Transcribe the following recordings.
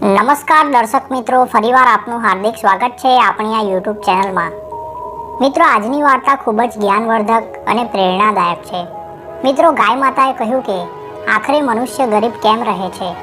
નમસ્કાર દર્શક મિત્રો, ફરીવાર આપનું હાર્દિક સ્વાગત છે આપણી આ યુટ્યુબ ચેનલમાં. મિત્રો, આજની વાર્તા ખૂબ જ જ્ઞાનવર્ધક અને પ્રેરણાદાયક છે. મિત્રો, ગાય માતાએ કહ્યું કે, આખરે મનુષ્ય ગરીબ કેમ રહે છે?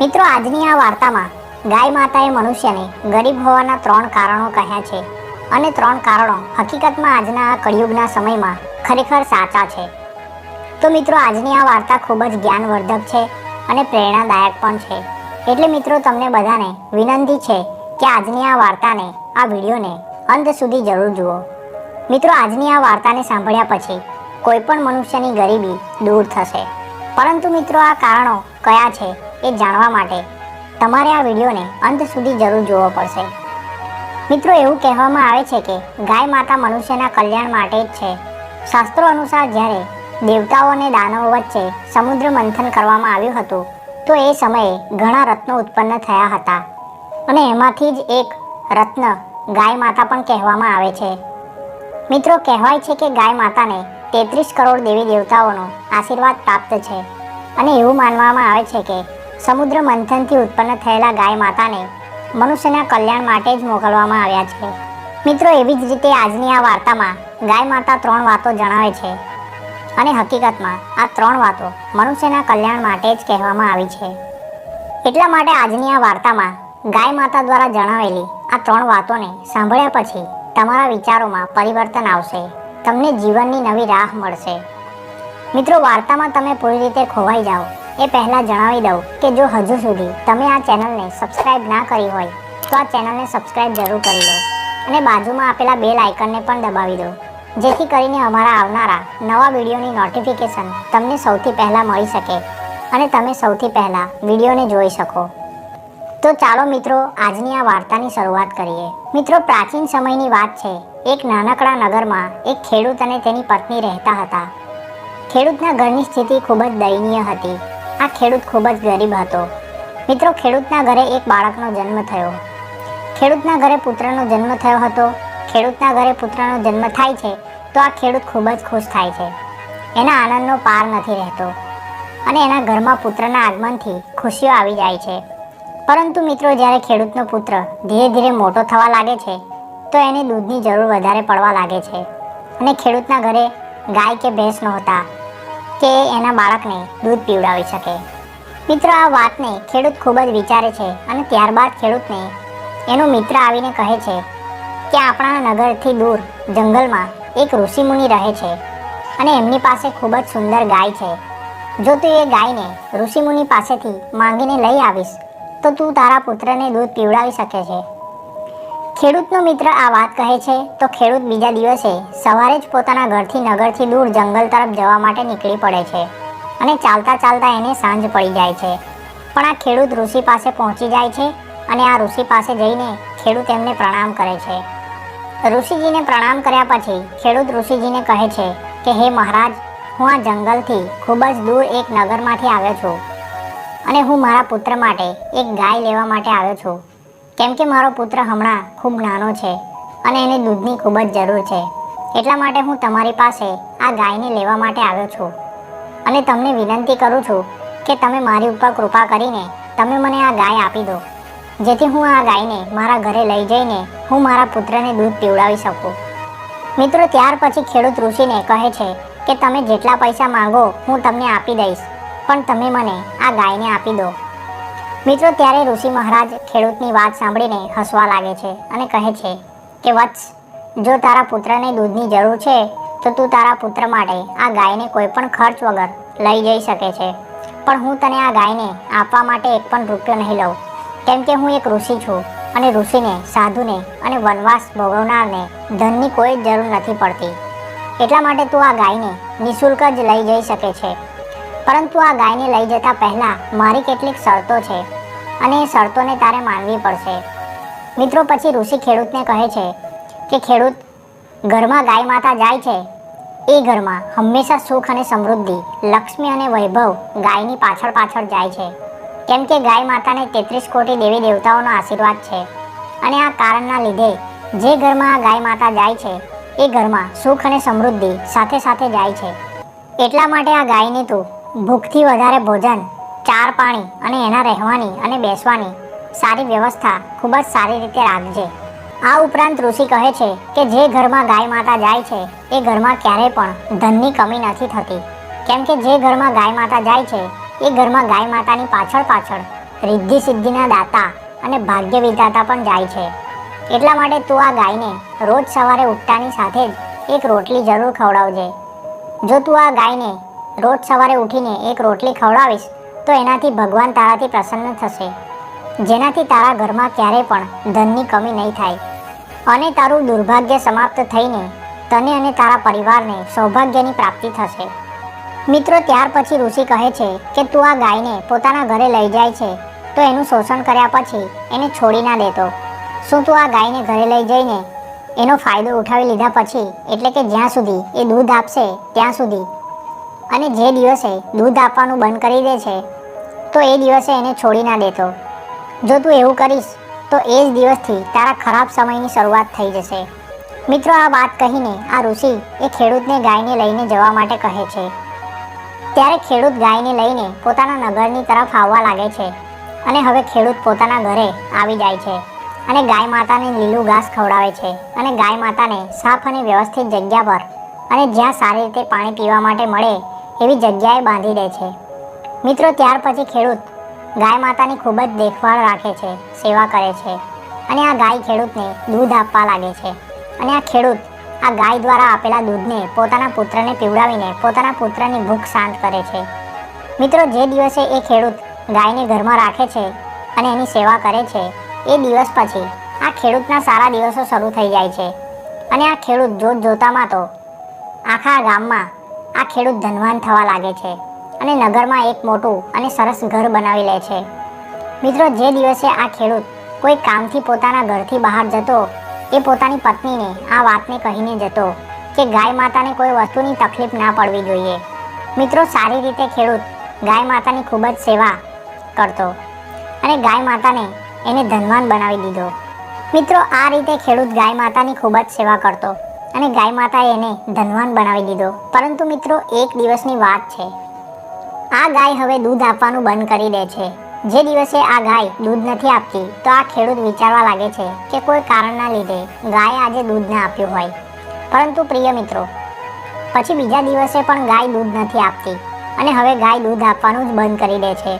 મિત્રો, આજની આ વાર્તામાં ગાય માતાએ મનુષ્યને ગરીબ હોવાના ત્રણ કારણો કહ્યા છે અને ત્રણ કારણો હકીકતમાં આજના કળિયુગના સમયમાં ખરેખર સાચા છે. તો મિત્રો, આજની આ વાર્તા ખૂબ જ જ્ઞાનવર્ધક છે અને પ્રેરણાદાયક પણ છે. એટલે મિત્રો તમને બધાને વિનંતી છે કે આજની આ વાર્તાને, આ વિડીયોને અંત સુધી જરૂર જુઓ. મિત્રો, આજની આ વાર્તાને સાંભળ્યા પછી કોઈ પણ મનુષ્યની ગરીબી દૂર થશે. પરંતુ મિત્રો, આ કારણો કયા છે એ જાણવા માટે તમારે આ વિડીયોને અંત સુધી જરૂર જોવો પડશે. મિત્રો, એવું કહેવામાં આવે છે કે ગાય માતા મનુષ્યના કલ્યાણ માટે જ છે. શાસ્ત્રો અનુસાર જ્યારે દેવતાઓ અને દાનવો વચ્ચે સમુદ્ર મંથન કરવામાં આવ્યું હતું તો એ સમયે ઘણા રત્નો ઉત્પન્ન થયા હતા. અને એમાંથી જ એક રત્ન ગાય માતા પણ કહેવામાં આવે છે. મિત્રો, કહેવાય છે કે ગાય માતાને તેત્રીસ કરોડ દેવી દેવતાઓનો આશીર્વાદ પ્રાપ્ત છે. અને એવું માનવામાં આવે છે કે સમુદ્ર મંથનથી ઉત્પન્ન થયેલા ગાય માતાને મનુષ્યના કલ્યાણ માટે જ મોકલવામાં આવ્યા છે. મિત્રો, એવી જ રીતે આજની આ વાર્તામાં ગાય માતા ત્રણ વાતો જણાવે છે. અને હકીકતમાં આ ત્રણ વાતો મનુષ્યના કલ્યાણ માટે જ કહેવામાં આવી છે. એટલા માટે આજની આ વાર્તામાં ગાય માતા દ્વારા જણાવેલી આ ત્રણ વાતોને સાંભળ્યા પછી તમારા વિચારોમાં પરિવર્તન આવશે. તમને જીવનની નવી રાહ મળશે. મિત્રો, વાર્તામાં તમે પૂરી રીતે ખોવાઈ જાઓ. એ પહેલાં જણાવી દઉં કે જો હજુ સુધી તમે આ ચેનલને સબસ્ક્રાઇબ ના કરી હોય, તો આ ચેનલને સબસ્ક્રાઇબ જરૂર કરી દો અને બાજુમાં આપેલા બેલ આઇકનને પણ દબાવી દો. જેથી કરીને અમારા આવનારા નવા વિડીયોની નોટિફિકેશન તમને સૌથી પહેલાં મળી શકે અને તમે સૌથી પહેલાં વિડીયોને જોઈ શકો. તો ચાલો મિત્રો, આજની આ વાર્તાની શરૂઆત કરીએ. મિત્રો, પ્રાચીન સમયની વાત છે. એક નાનકડા નગરમાં એક ખેડૂત અને તેની પત્ની રહેતા હતા. ખેડૂતના ઘરની સ્થિતિ ખૂબ જ દયનીય હતી. આ ખેડૂત ખૂબ જ ગરીબ હતો. મિત્રો, ખેડૂતના ઘરે એક બાળકનો જન્મ થયો. ખેડૂતના ઘરે પુત્રનો જન્મ થયો હતો. ખેડૂતના ઘરે પુત્રનો જન્મ થાય છે, તો આ ખેડૂત ખૂબ જ ખુશ થાય છે. એના આનંદનો પાર નથી રહેતો અને એના ઘરમાં પુત્રના આગમનથી ખુશીઓ આવી જાય છે. પરંતુ મિત્રો, જ્યારે ખેડૂતનો પુત્ર ધીરે ધીરે મોટો થવા લાગે છે, તો એને દૂધની જરૂર વધારે પડવા લાગે છે. અને ખેડૂતના ઘરે ગાય કે ભેંસ નહોતા કે એના બાળકને દૂધ પીવડાવી શકે. મિત્રો, આ વાતને ખેડૂત ખૂબ જ વિચારે છે અને ત્યારબાદ ખેડૂતને એનો મિત્ર આવીને કહે છે કે આપણા નગરથી દૂર, જંગલમાં એક ઋષિમુનિ રહે છે અને એમની પાસે ખૂબ જ સુંદર ગાય છે. જો તું એ ગાયને ઋષિમુનિ પાસેથી માંગીને લઈ આવીશ, તો તું તારા પુત્રને દૂધ પીવડાવી શકે છે. ખેડૂતનો મિત્ર આ વાત કહે છે, તો ખેડૂત બીજા દિવસે સવારે જ પોતાના ઘરથી નગરથી દૂર જંગલ તરફ જવા માટે નીકળી પડે છે અને ચાલતા ચાલતા એને સાંજ પડી જાય છે. પણ આ ખેડૂત ઋષિ પાસે પહોંચી જાય છે અને આ ઋષિ પાસે જઈને ખેડૂત એમને પ્રણામ કરે છે. ઋષિજીને પ્રણામ કર્યા પછી ખેડૂત ઋષિજીને કહે છે કે, હે મહારાજ, હું આ જંગલથી ખૂબ જ દૂર એક નગરમાંથી આવ્યો છું અને હું મારા પુત્ર માટે એક ગાય લેવા માટે આવ્યો છું. કેમ કે મારો પુત્ર હમણાં ખૂબ નાનો છે અને એને દૂધની ખૂબ જ જરૂર છે. એટલા માટે હું તમારી પાસે આ ગાયને લેવા માટે આવ્યો છું. અને તમને વિનંતી કરું છું કે તમે મારી ઉપર કૃપા કરીને તમે મને આ ગાય આપી દો. જેથી હું આ ગાયને મારા ઘરે લઈ જઈને હું મારા પુત્રને દૂધ પીવડાવી શકું. મિત્રો, ત્યાર પછી ખેડૂત ઋષિને કહે છે કે, તમે જેટલા પૈસા માંગો, હું તમને આપી દઈશ, પણ તમે મને આ ગાયને આપી દો. મિત્રો, ત્યારે ઋષિ મહારાજ ખેડૂતની વાત સાંભળીને હસવા લાગે છે અને કહે છે કે, વત્સ, જો તારા પુત્રને દૂધની જરૂર છે, તો તું તારા પુત્ર માટે આ ગાયને કોઈ પણ ખર્ચ વગર લઈ જઈ શકે છે. પણ હું તને આ ગાયને આપવા માટે એક પણ રૂપિયો નહીં લઉં. કેમ કે હું એક ઋષિ છું અને ઋષિને, સાધુને અને વનવાસ ભોગવનારને ધનની કોઈ જરૂર નથી પડતી. એટલા માટે તું આ ગાયને નિઃશુલ્ક જ લઈ જઈ શકે છે. પરંતુ આ ગાયને લઈ જતા પહેલાં મારી કેટલીક શરતો છે અને એ શરતોને તારે માનવી પડશે. મિત્રો, પછી ઋષિ ખેડૂતને કહે છે કે, ખેડૂત, ઘરમાં ગાય માતા જાય છે. એ ઘરમાં હંમેશા સુખ અને સમૃદ્ધિ, લક્ષ્મી અને વૈભવ ગાયની પાછળ પાછળ જાય છે. કેમ કે ગાય માતાને તેત્રીસ કોટી દેવી દેવતાઓનો આશીર્વાદ છે. અને આ કારણના લીધે જે ઘરમાં આ ગાય માતા જાય છે, એ ઘરમાં સુખ અને સમૃદ્ધિ સાથે સાથે જાય છે. એટલા માટે આ ગાયને તું ભૂખથી વધારે ભોજન, ચાર પાણી અને એના રહેવાની અને બેસવાની સારી વ્યવસ્થા ખૂબ જ સારી રીતે રાખજે. આ ઉપરાંત ઋષિ કહે છે કે જે ઘરમાં ગાય માતા જાય છે, એ ઘરમાં ક્યારેય પણ ધનની કમી નથી થતી. કેમ કે જે ઘરમાં ગાય માતા જાય છે એ ઘરમાં ગાય માતાની પાછળ પાછળ રિદ્ધિ સિદ્ધિના દાતા અને ભાગ્ય વિધાતા પણ જાય છે. એટલા માટે તું આ ગાયને રોજ સવારે ઉઠતાની સાથે જ એક રોટલી જરૂર ખવડાવજે. જો તું આ ગાયને રોજ સવારે ઉઠીને એક રોટલી ખવડાવીશ, તો એનાથી ભગવાન તારાથી પ્રસન્ન થશે. જેનાથી તારા ઘરમાં ક્યારેય પણ ધનની કમી નહીં થાય. અને તારું દુર્ભાગ્ય સમાપ્ત થઈને તને અને તારા પરિવારને સૌભાગ્યની પ્રાપ્તિ થશે. મિત્રો, ત્યાર પછી ઋષિ કહે છે કે તું આ ગાયને પોતાના ઘરે લઈ જાય છે. તો એનું શોષણ કર્યા પછી એને છોડી ના દેતો. શું તું આ ગાયને ઘરે લઈ જઈને એનો ફાયદો ઉઠાવી લીધા પછી, એટલે કે જ્યાં સુધી એ દૂધ આપશે, ત્યાં સુધી? અને જે દિવસે દૂધ આપવાનું બંધ કરી દે છે, તો એ દિવસે એને છોડી ના દેતો. જો તું એવું કરીશ, તો એ જ દિવસથી તારા ખરાબ સમયની શરૂઆત થઈ જશે. મિત્રો, આ વાત કહીને આ ઋષિ એ ખેડૂતને ગાયને લઈને જવા માટે કહે છે. ત્યારે ખેડૂત ગાયને લઈને પોતાના નગરની તરફ આવવા લાગે છે અને હવે ખેડૂત પોતાના ઘરે આવી જાય છે અને ગાય માતાને લીલું ઘાસ ખવડાવે છે અને ગાય માતાને સાફ અને વ્યવસ્થિત જગ્યા પર અને જ્યાં સારી રીતે પાણી પીવા માટે મળે એવી જગ્યાએ બાંધી દે છે. મિત્રો, ત્યાર પછી ખેડૂત ગાય માતાની ખૂબ જ દેખભાળ રાખે છે, સેવા કરે છે અને આ ગાય ખેડૂતને દૂધ આપવા લાગે છે અને આ ખેડૂત આ ગાય દ્વારા આપેલા દૂધને પોતાના પુત્રને પીવડાવીને પોતાના પુત્રની ભૂખ શાંત કરે છે. મિત્રો, જે દિવસે એ ખેડૂત ગાયને ઘરમાં રાખે છે અને એની સેવા કરે છે, એ દિવસ પછી આ ખેડૂતના સારા દિવસો શરૂ થઈ જાય છે. અને આ ખેડૂત જોત જોતામાં તો આખા ગામમાં આ ખેડૂત ધનવાન થવા લાગે છે અને નગરમાં એક મોટું અને સરસ ઘર બનાવી લે છે. મિત્રો, જે દિવસે આ ખેડૂત કોઈ કામથી પોતાના ઘરથી બહાર જતો એ પોતાની પત્નીને આ વાતને કહીને જતો કે ગાય માતાને કોઈ વસ્તુની તકલીફ ના પડવી જોઈએ. મિત્રો, સારી રીતે ખેડૂત ગાય માતાની ખૂબ જ સેવા કરતો અને ગાય માતાને એને ધનવાન બનાવી દીધો. મિત્રો, આ રીતે ખેડૂત ગાય માતાની ખૂબ જ સેવા કરતો અને ગાય માતાએ એને ધનવાન બનાવી દીધો. પરંતુ મિત્રો, એક દિવસની વાત છે. આ ગાય હવે દૂધ આપવાનું બંધ કરી દે છે. જે દિવસે આ ગાય દૂધ નથી આપતી, તો આ ખેડૂત વિચારવા લાગે છે કે કોઈ કારણના લીધે ગાય આજે દૂધ ના આપ્યું હોય. પરંતુ પ્રિય મિત્રો, પછી બીજા દિવસે પણ ગાય દૂધ નથી આપતી અને હવે ગાય દૂધ આપવાનું જ બંધ કરી દે છે.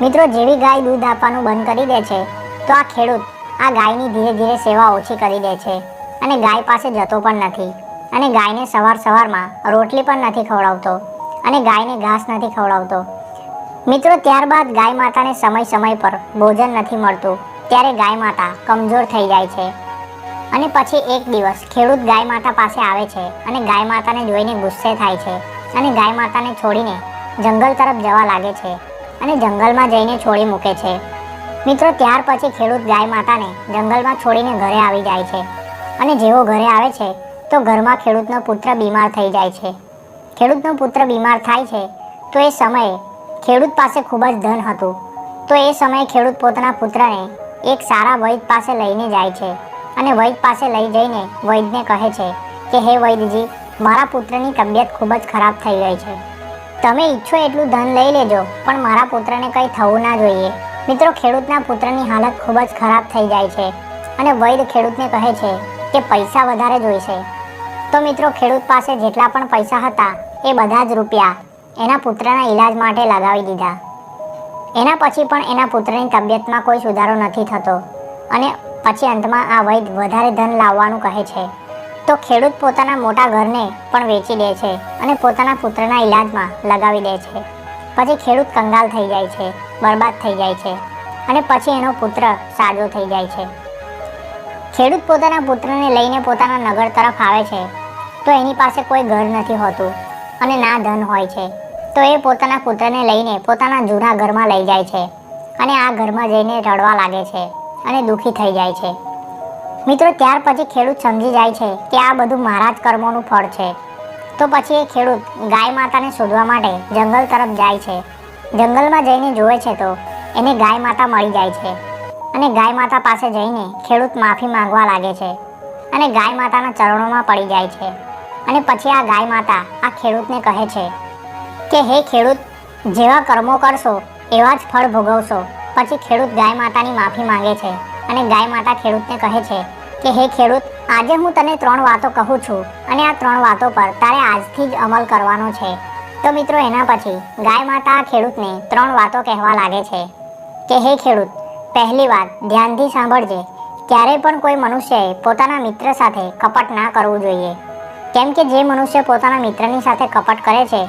મિત્રો, જેવી ગાય દૂધ આપવાનું બંધ કરી દે છે, તો આ ખેડૂત આ ગાયની ધીરે ધીરે સેવા ઓછી કરી દે છે અને ગાય પાસે જતો પણ નથી અને ગાયને સવાર સવારમાં રોટલી પણ નથી ખવડાવતો અને ગાયને ઘાસ નથી ખવડાવતો. મિત્રો, ત્યારબાદ ગાય માતાને સમય સમય પર ભોજન નથી મળતું. ત્યારે ગાય માતા કમજોર થઈ જાય છે. અને પછી એક દિવસ ખેડૂત ગાય માતા પાસે આવે છે અને ગાય માતાને જોઈને ગુસ્સે થાય છે અને ગાય માતાને છોડીને જંગલ તરફ જવા લાગે છે અને જંગલમાં જઈને છોડી મૂકે છે. મિત્રો, ત્યાર પછી ખેડૂત ગાય માતાને જંગલમાં છોડીને ઘરે આવી જાય છે. અને જેવો ઘરે આવે છે, તો ઘરમાં ખેડૂતનો પુત્ર બીમાર થઈ જાય છે. ખેડૂતનો પુત્ર બીમાર થાય છે, તો એ સમયે ખેડૂત પાસે ખૂબ જ ધન હતું. તો એ સમયે ખેડૂત પોતાના પુત્રને એક સારા વૈદ પાસે લઈને જાય છે અને વૈદ પાસે લઈ જઈને વૈદને કહે છે કે, હે વૈદજી, મારા પુત્રની તબિયત ખૂબ જ ખરાબ થઈ ગઈ છે. તમે ઈચ્છો એટલું ધન લઈ લેજો, પણ મારા પુત્રને કંઈ થવું ના જોઈએ. મિત્રો, ખેડૂતના પુત્રની હાલત ખૂબ જ ખરાબ થઈ જાય છે અને વૈદ ખેડૂતને કહે છે કે, પૈસા વધારે જોઈશે. તો મિત્રો, ખેડૂત પાસે જેટલા પણ પૈસા હતા, એ બધા જ રૂપિયા એના પુત્રના ઈલાજ માટે લગાવી દીધા. એના પછી પણ એના પુત્રની તબિયતમાં કોઈ સુધારો નથી થતો અને પછી અંતમાં આ વૈદ વધારે ધન લાવવાનું કહે છે. તો ખેડૂત પોતાના મોટા ઘરને પણ વેચી દે છે અને પોતાના પુત્રના ઈલાજમાં લગાવી દે છે. પછી ખેડૂત કંગાલ થઈ જાય છે, બરબાદ થઈ જાય છે અને પછી એનો પુત્ર સાજો થઈ જાય છે. ખેડૂત પોતાના પુત્રને લઈને પોતાના નગર તરફ આવે છે, તો એની પાસે કોઈ ઘર નથી હોતું. અને ના ધન હોય છે. તો એ પોતાના પુત્રને લઈને પોતાના જૂના ઘરમાં લઈ જાય છે. અને આ ઘરમાં જઈને રડવા લાગે છે અને દુઃખી થઈ જાય છે. મિત્રો, ત્યાર પછી ખેડૂત સમજી જાય છે કે આ બધું મારા જ કર્મોનું ફળ છે. તો પછી એ ખેડૂત ગાય માતાને શોધવા માટે જંગલ તરફ જાય છે. જંગલમાં જઈને જુએ છે તો એને ગાય માતા મળી જાય છે. અને ગાય માતા પાસે જઈને ખેડૂત માફી માંગવા લાગે છે. અને ગાય માતાના ચરણોમાં પડી જાય છે. અને પછી આ ગાય માતા આ ખેડૂતને કહે છે કે, હે ખેડૂત, જેવા કર્મો કરશો, એવા જ ફળ ભોગવશો. પછી ખેડૂત ગાય માતાની માફી માંગે છે અને ગાય માતા ખેડૂતને કહે છે કે, હે ખેડૂત, આજે હું તને ત્રણ વાતો કહું છું અને આ ત્રણ વાતો પર તારે આજથી જ અમલ કરવાનો છે. તો મિત્રો, એના પછી ગાય માતા ખેડૂતને ત્રણ વાતો કહેવા લાગે છે કે, હે ખેડૂત, પહેલી વાત ધ્યાનથી સાંભળજે, ક્યારેય પણ કોઈ મનુષ્યએ પોતાના મિત્ર સાથે કપટ ના કરવું જોઈએ. કેમ કે જે મનુષ્ય પોતાના મિત્રની સાથે કપટ કરે છે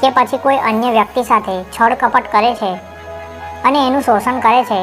કે પછી કોઈ અન્ય વ્યક્તિ સાથે છળ કપટ કરે છે અને એનું શોષણ કરે છે,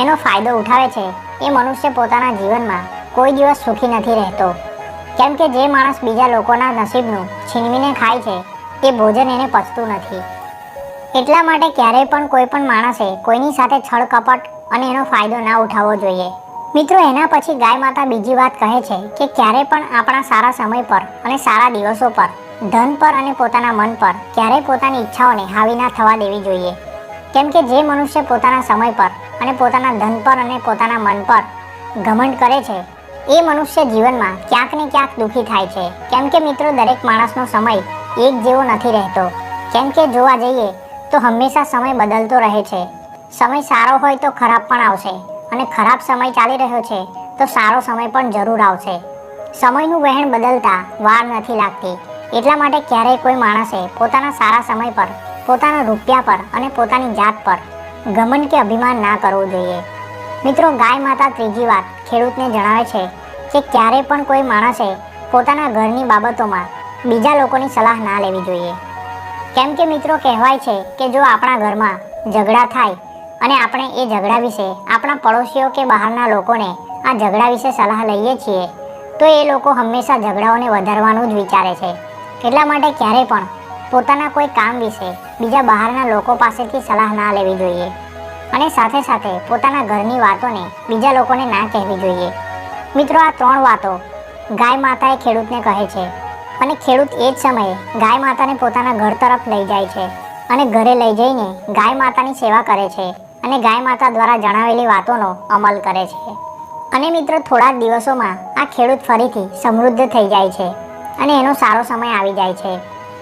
એનો ફાયદો ઉઠાવે છે, એ મનુષ્ય પોતાના જીવનમાં કોઈ દિવસ સુખી નથી રહેતો. કેમ કે જે માણસ બીજા લોકોના નસીબનું છીનવીને ખાય છે તે ભોજન એને પચતું નથી. એટલા માટે ક્યારેય પણ કોઈ પણ માણસે કોઈની સાથે છળ કપટ અને એનો ફાયદો ના ઉઠાવવો જોઈએ. મિત્રો, એના પછી ગાય માતા બીજી વાત કહે છે કે ક્યારે પણ આપણા સારા સમય પર અને સારા દિવસો પર, ધન પર અને પોતાના મન પર ક્યારેય પોતાની ઈચ્છાઓને હાવી ના થવા દેવી જોઈએ. કેમ કે જે મનુષ્ય પોતાના સમય પર અને પોતાના ધન પર અને પોતાના મન પર ઘમંડ કરે છે, એ મનુષ્ય જીવનમાં ક્યાંક ને ક્યાંક દુઃખી થાય છે. કેમ કે મિત્રો, દરેક માણસનો સમય એક જેવો નથી રહેતો. કેમ કે જોવા જઈએ તો હંમેશા સમય બદલતો રહે છે. સમય સારો હોય તો ખરાબ પણ આવશે. અને ખરાબ સમય ચાલી રહ્યો છે, તો સારો સમય પણ જરૂર આવશે. સમયનું વહેણ બદલતા વાર નથી લાગતી. એટલા માટે ક્યારેય કોઈ માણસે પોતાના સારા સમય પર, પોતાના રૂપિયા પર અને પોતાની જાત પર ગમન કે અભિમાન ના કરવું જોઈએ. મિત્રો, ગાય માતા ત્રીજી વાત ખેડૂતને જણાવે છે કે ક્યારે પણ કોઈ માણસે પોતાના ઘરની બાબતોમાં બીજા લોકોની સલાહ ના લેવી જોઈએ. કેમ કે મિત્રો, કહેવાય છે કે જો આપણા ઘરમાં ઝઘડા થાય અને આપણે એ ઝઘડા વિશે, આપણા પડોશીઓ કે બહારના લોકોને આ ઝઘડા વિશે સલાહ લઈએ છીએ, તો એ લોકો હંમેશા ઝઘડાઓને વધારવાનું જ વિચારે છે. એટલા માટે ક્યારેય પણ પોતાના કોઈ કામ વિશે બીજા બહારના લોકો પાસેથી સલાહ ના લેવી જોઈએ. અને સાથે સાથે પોતાના ઘરની વાતોને બીજા લોકોને ના કહેવી જોઈએ. મિત્રો, આ ત્રણ વાતો ગાય માતાએ ખેડૂતને કહે છે. અને ખેડૂત એ જ સમયે ગાય માતાને પોતાના ઘર તરફ લઈ જાય છે. અને ઘરે લઈ જઈને ગાય માતાની સેવા કરે છે. અને ગાય માતા દ્વારા જણાવેલી વાતોનો અમલ કરે છે. અને મિત્રો થોડા જ દિવસોમાં આ ખેડૂત ફરીથી સમૃદ્ધ થઈ જાય છે અને એનો સારો સમય આવી જાય છે.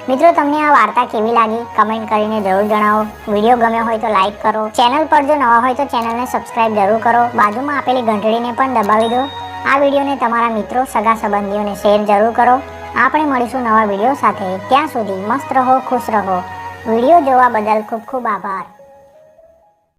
મિત્રો, તમને આ વાર્તા કેવી લાગી? કમેન્ટ કરીને જરૂર જણાવો. વીડિયો ગમ્યો હોય તો લાઈક કરો. ચેનલ પર જો નવા હોય તો ચેનલને સબસ્ક્રાઇબ જરૂર કરો. બાજુમાં આપેલી ઘંટડીને પણ દબાવી દો. આ વિડીયોને તમારા મિત્રો, સગા સંબંધીઓને શેર જરૂર કરો. આપણે મળીશું નવા વીડિયો સાથે. ત્યાં સુધી મસ્ત રહો, ખુશ રહો. વીડિયો જોવા બદલ ખૂબ ખૂબ આભાર.